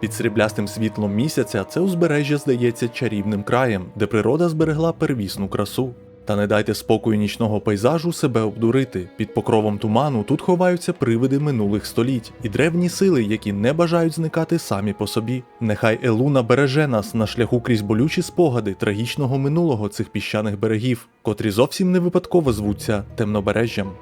Під сріблястим світлом місяця це узбережжя здається чарівним краєм, де природа зберегла первісну красу. Та не дайте спокою нічного пейзажу себе обдурити. Під покровом туману тут ховаються привиди минулих століть і древні сили, які не бажають зникати самі по собі. Нехай Елуна береже нас на шляху крізь болючі спогади трагічного минулого цих піщаних берегів, котрі зовсім не випадково звуться темнобережжям.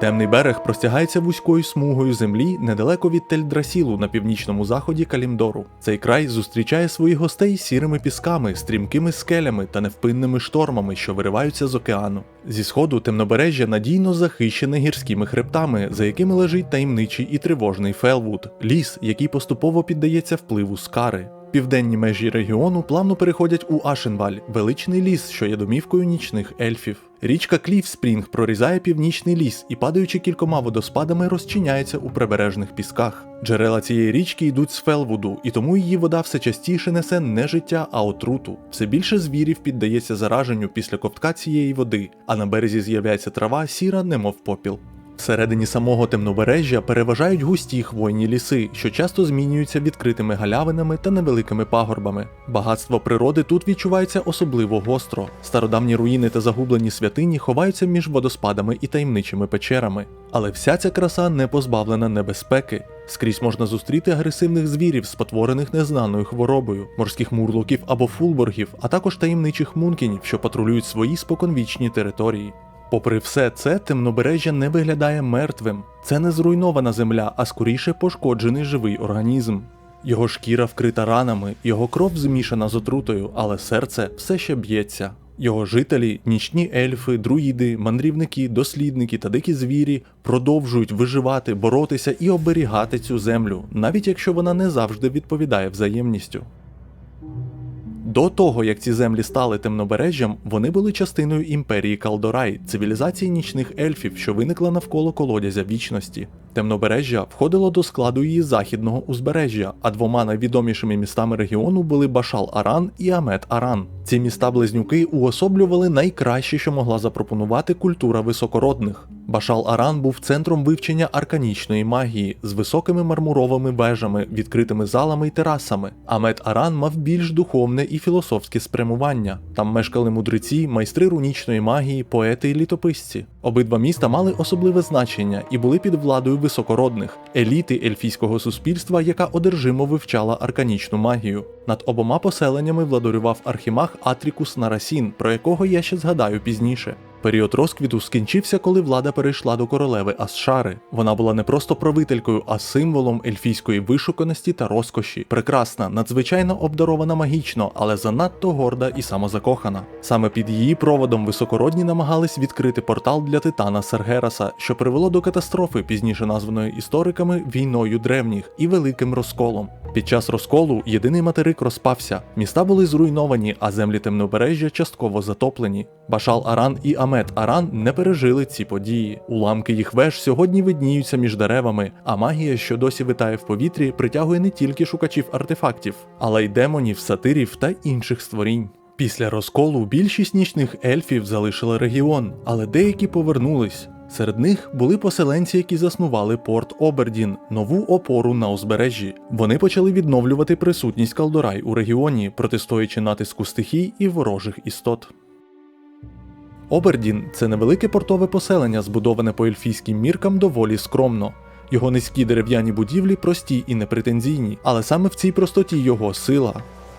Темний берег простягається вузькою смугою землі недалеко від Тельдрасілу на північному заході Калімдору. Цей край зустрічає своїх гостей сірими пісками, стрімкими скелями та невпинними штормами, що вириваються з океану. Зі сходу темнобережжя надійно захищене гірськими хребтами, за якими лежить таємничий і тривожний Фелвуд, ліс, який поступово піддається впливу скари. Південні межі регіону плавно переходять у Ашенваль, величний ліс, що є домівкою нічних ельфів. Річка Кліфспрінг прорізає північний ліс і, падаючи кількома водоспадами, розчиняється у прибережних пісках. Джерела цієї річки йдуть з Фелвуду, і тому її вода все частіше несе не життя, а отруту. Все більше звірів піддається зараженню після ковтка цієї води, а на березі з'являється трава сіра, немов попіл. Всередині самого темнобережжя переважають густі хвойні ліси, що часто змінюються відкритими галявинами та невеликими пагорбами. Багатство природи тут відчувається особливо гостро. Стародавні руїни та загублені святині ховаються між водоспадами і таємничими печерами. Але вся ця краса не позбавлена небезпеки. Скрізь можна зустріти агресивних звірів, спотворених незнаною хворобою, морських мурлоків або фулборгів, а також таємничих мункінів, що патрулюють свої споконвічні території. Попри все це, темнобережжя не виглядає мертвим. Це не зруйнована земля, а скоріше пошкоджений живий організм. Його шкіра вкрита ранами, його кров змішана з отрутою, але серце все ще б'ється. Його жителі, нічні ельфи, друїди, мандрівники, дослідники та дикі звірі продовжують виживати, боротися і оберігати цю землю, навіть якщо вона не завжди відповідає взаємністю. До того, як ці землі стали темнобережжям, вони були частиною імперії Калдорай, цивілізації нічних ельфів, що виникла навколо колодязя вічності. Темнобережжя входило до складу її західного узбережжя, а двома найвідомішими містами регіону були Башал Аран і Амет Аран. Ці міста-близнюки уособлювали найкраще, що могла запропонувати культура високородних. Башал Аран був центром вивчення арканічної магії з високими мармуровими вежами, відкритими залами й терасами. Амет Аран мав більш духовне і філософське спрямування. Там мешкали мудреці, майстри рунічної магії, поети і літописці. Обидва міста мали особливе значення і були під владою високородних еліти ельфійського суспільства, яка одержимо вивчала арканічну магію. Над обома поселеннями владарював архімах Атрікус Нарасін, про якого я ще згадаю пізніше. Період розквіту скінчився, коли влада перейшла до королеви Асшари. Вона була не просто правителькою, а символом ельфійської вишуканості та розкоші. Прекрасна, надзвичайно обдарована магічно, але занадто горда і самозакохана. Саме під її проводом високородні намагались відкрити портал для титана Сергераса, що привело до катастрофи, пізніше названої істориками війною древніх і великим розколом. Під час розколу єдиний материк розпався, міста були зруйновані, а землі темнобережжя частково затоплені. Башал Аран і Амет Аран не пережили ці події. Уламки їх веж сьогодні видніються між деревами, а магія, що досі витає в повітрі, притягує не тільки шукачів артефактів, але й демонів, сатирів та інших створінь. Після розколу більшість нічних ельфів залишили регіон, але деякі повернулись. Серед них були поселенці, які заснували порт Обердін, нову опору на узбережжі. Вони почали відновлювати присутність Калдорай у регіоні, протистоячи натиску стихій і ворожих істот. Обердін це невелике портове поселення, збудоване по ельфійським міркам доволі скромно. Його низькі дерев'яні будівлі прості і непретензійні, але саме в цій простоті його сила.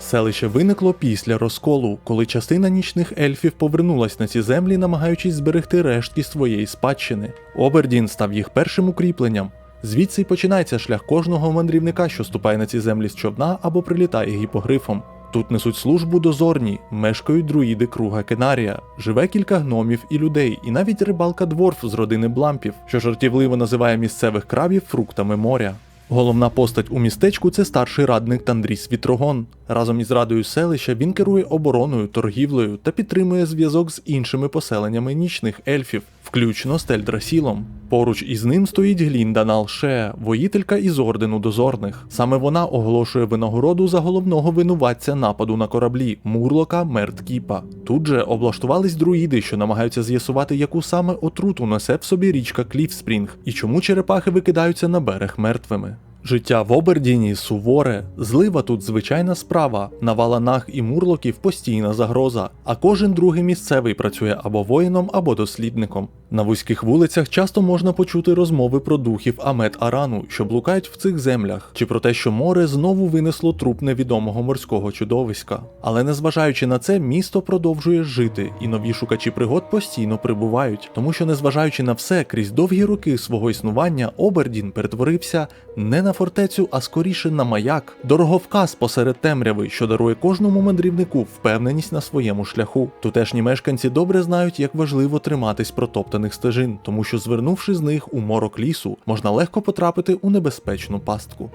Селище виникло після розколу, коли частина нічних ельфів повернулась на ці землі, намагаючись зберегти рештки своєї спадщини. Обердін став їх першим укріпленням. Звідси й починається шлях кожного мандрівника, що ступає на ці землі з човна або прилітає гіпогрифом. Тут несуть службу дозорні, мешкають друїди круга Кенарія, живе кілька гномів і людей, і навіть рибалка дворф з родини блампів, що жартівливо називає місцевих крабів фруктами моря. Головна постать у містечку це старший радник Тандріс Вітрогон. Разом із радою селища він керує обороною, торгівлею та підтримує зв'язок з іншими поселеннями нічних ельфів, включно з Тельдрасілом. Поруч із ним стоїть Глінда Налше, воїтелька із ордену дозорних. Саме вона оголошує винагороду за головного винуватця нападу на кораблі Мурлока Мерткіпа. Тут же облаштувались друїди, що намагаються з'ясувати, яку саме отруту несе в собі річка Кліфспрінг і чому черепахи викидаються на берег мертвими. Життя в Обердіні суворе, злива тут звичайна справа, на валанах і мурлоків постійна загроза, а кожен другий місцевий працює або воїном, або дослідником. На вузьких вулицях часто можна почути розмови про духів Амет Арану, що блукають в цих землях, чи про те, що море знову винесло труп невідомого морського чудовиська. Але незважаючи на це, місто продовжує жити, і нові шукачі пригод постійно прибувають, тому що, незважаючи на все, крізь довгі роки свого існування, Обердін перетворився не на фортецю, а скоріше на маяк, дороговказ посеред темряви, що дарує кожному мандрівнику впевненість на своєму шляху. Тутешні мешканці добре знають, як важливо триматись протоптаних стежин, тому що, звернувши з них у морок лісу, можна легко потрапити у небезпечну пастку.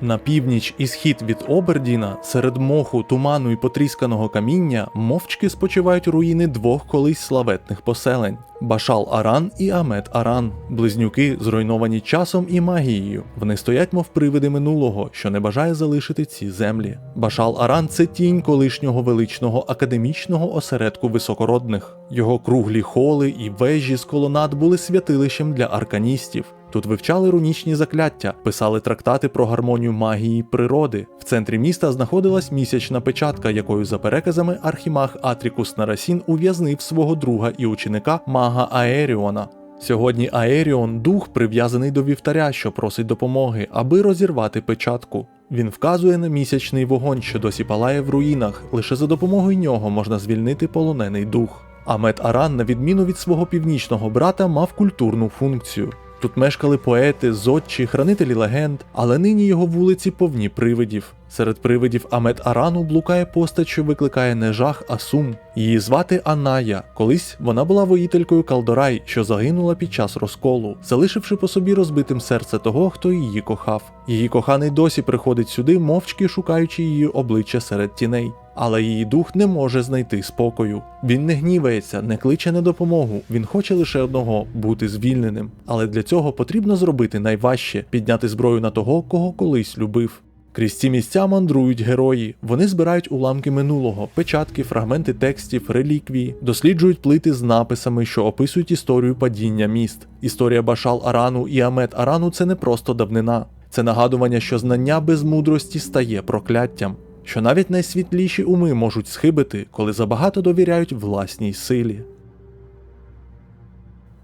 На північ і схід від Обердіна, серед моху, туману і потрісканого каміння, мовчки спочивають руїни двох колись славетних поселень Башал Аран і Амет Аран, близнюки, зруйновані часом і магією. Вони стоять, мов привиди минулого, що не бажає залишити ці землі. Башал Аран це тінь колишнього величного академічного осередку високородних. Його круглі холи і вежі з колонад були святилищем для арканістів. Тут вивчали рунічні закляття, писали трактати про гармонію магії природи. В центрі міста знаходилась місячна печатка, якою за переказами архімаг Атрікус Нарасін ув'язнив свого друга і ученика мага Аеріона. Сьогодні Аеріон дух прив'язаний до вівтаря, що просить допомоги, аби розірвати печатку. Він вказує на місячний вогонь, що досі палає в руїнах. Лише за допомогою нього можна звільнити полонений дух. Амет Аран, на відміну від свого північного брата, мав культурну функцію. Тут мешкали поети, зодчі, хранителі легенд, але нині його вулиці повні привидів. Серед привидів Амет Арану блукає постать, що викликає не жах, а сум. Її звати Аная. Колись вона була воїтелькою Калдорай, що загинула під час розколу, залишивши по собі розбитим серце того, хто її кохав. Її коханий досі приходить сюди, мовчки шукаючи її обличчя серед тіней. Але її дух не може знайти спокою. Він не гнівається, не кличе на допомогу. Він хоче лише одного бути звільненим. Але для цього потрібно зробити найважче підняти зброю на того, кого колись любив. Крізь ці місця мандрують герої. Вони збирають уламки минулого, печатки, фрагменти текстів, реліквії, досліджують плити з написами, що описують історію падіння міст. Історія Башал Арану і Амет Арану це не просто давнина, це нагадування, що знання без мудрості стає прокляттям. Що навіть найсвітліші уми можуть схибити, коли забагато довіряють власній силі.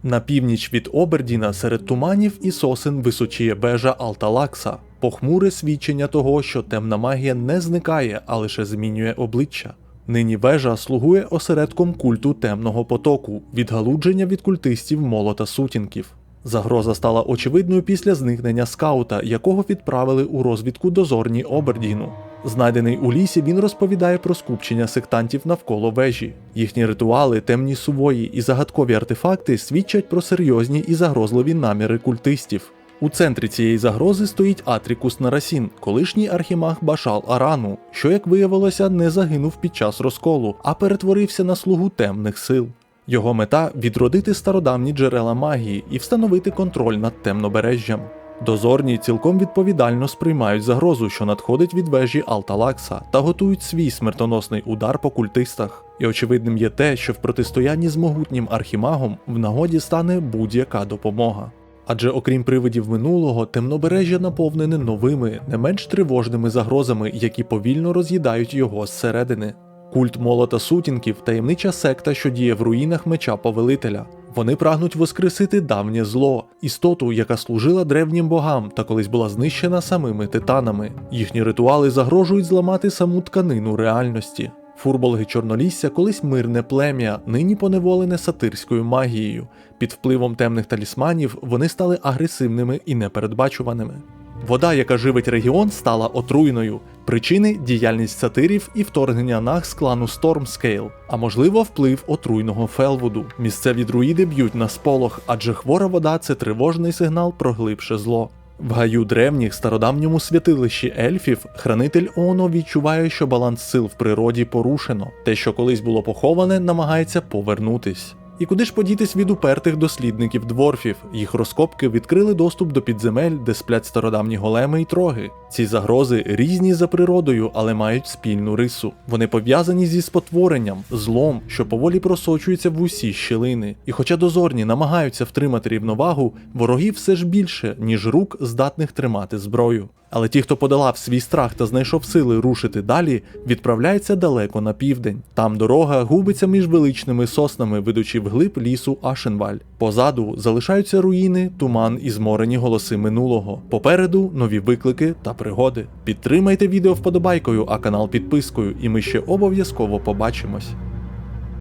На північ від Обердіна серед туманів і сосен височіє бежа Алталакса, похмуре свідчення того, що темна магія не зникає, а лише змінює обличчя. Нині вежа слугує осередком культу темного потоку, відгалудження від культистів молота сутінків. Загроза стала очевидною після зникнення скаута, якого відправили у розвідку дозорні Обердіну. Знайдений у лісі, він розповідає про скупчення сектантів навколо вежі. Їхні ритуали, темні сувої і загадкові артефакти свідчать про серйозні і загрозливі наміри культистів. У центрі цієї загрози стоїть Атрікус Нарасін, колишній архімаг Башал Арану, що, як виявилося, не загинув під час розколу, а перетворився на слугу темних сил. Його мета відродити стародавні джерела магії і встановити контроль над темнобережжям. Дозорні цілком відповідально сприймають загрозу, що надходить від вежі Алталакса, та готують свій смертоносний удар по культистах. І очевидним є те, що в протистоянні з могутнім архімагом в нагоді стане будь-яка допомога. Адже окрім привидів минулого, темнобережжя наповнене новими, не менш тривожними загрозами, які повільно роз'їдають його зсередини. Культ молота сутінків таємнича секта, що діє в руїнах меча повелителя. Вони прагнуть воскресити давнє зло, істоту, яка служила древнім богам та колись була знищена самими титанами. Їхні ритуали загрожують зламати саму тканину реальності. Фурболги Чорнолісся колись мирне плем'я, нині поневолене сатирською магією. Під впливом темних талісманів вони стали агресивними і непередбачуваними. Вода, яка живить регіон, стала отруйною. Причини діяльність сатирів і вторгнення наг з клану Стормскейл, а можливо, вплив отруйного Фелвуду. Місцеві друїди б'ють на сполох, адже хвора вода це тривожний сигнал про глибше зло. В гаю древніх стародавньому святилищі ельфів хранитель Оно відчуває, що баланс сил в природі порушено. Те, що колись було поховане, намагається повернутись. І куди ж подітись від упертих дослідників дворфів? Їх розкопки відкрили доступ до підземель, де сплять стародавні големи і троги. Ці загрози різні за природою, але мають спільну рису. Вони пов'язані зі спотворенням, злом, що поволі просочується в усі щілини. І хоча дозорні намагаються втримати рівновагу, ворогів все ж більше, ніж рук, здатних тримати зброю. Але ті, хто подолав свій страх та знайшов сили рушити далі, відправляються далеко на південь. Там дорога губиться між величними соснами, ведучи вглиб лісу Ашенваль. Позаду залишаються руїни, туман і зморені голоси минулого. Попереду нові виклики та пригоди. Підтримайте відео вподобайкою, а канал підпискою, і ми ще обов'язково побачимось.